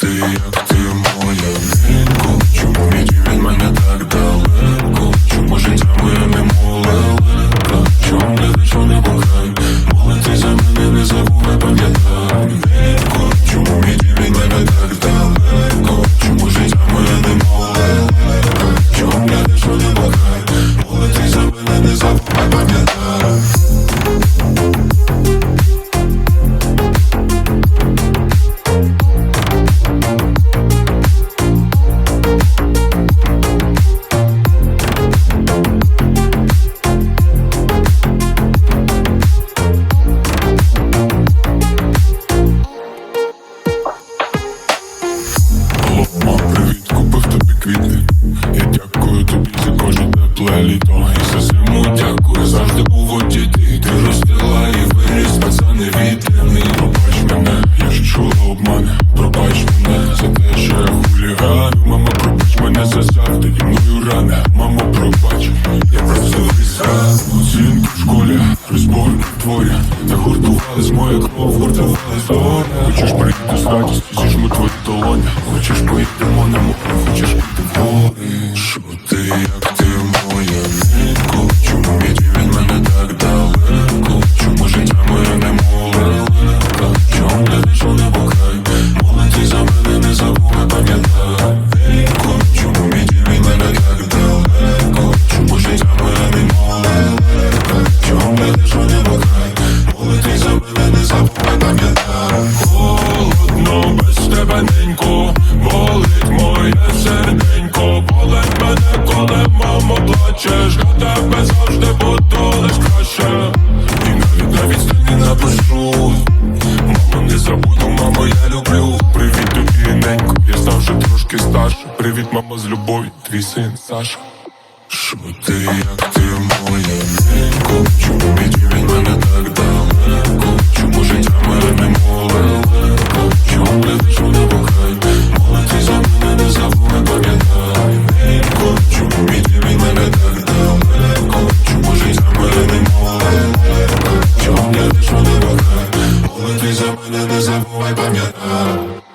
ти, як ти моя. Жінко, Чому від від мене літо І за зиму дякую, завжди був у діти Ти ростила і виріс, пацан невідданий Пробач мене, я ж чула обмани Пробач мене за те, що я хуліган Мама, пробач мене за завжди і мною рана. Мамо, пробач, я просто візган Оцінки в школі, розборки в дворі Загуртувались моя кров, гуртувались доля Хочеш прийти з радістю, зіжму твої долоні Хочеш поїдемо на море, хочеш піти в Що ти, як плачеш Я тебе завжди буду лиш краще. І навіть на відстані напишу. Мама, не забуду, мамо, я люблю. Привіт тобі, ненько, я вже трошки старше. Привіт, мама, з любові, твій син Саша. Що ти, як ти моя ненько Only things I want to do is have a wife on your arm.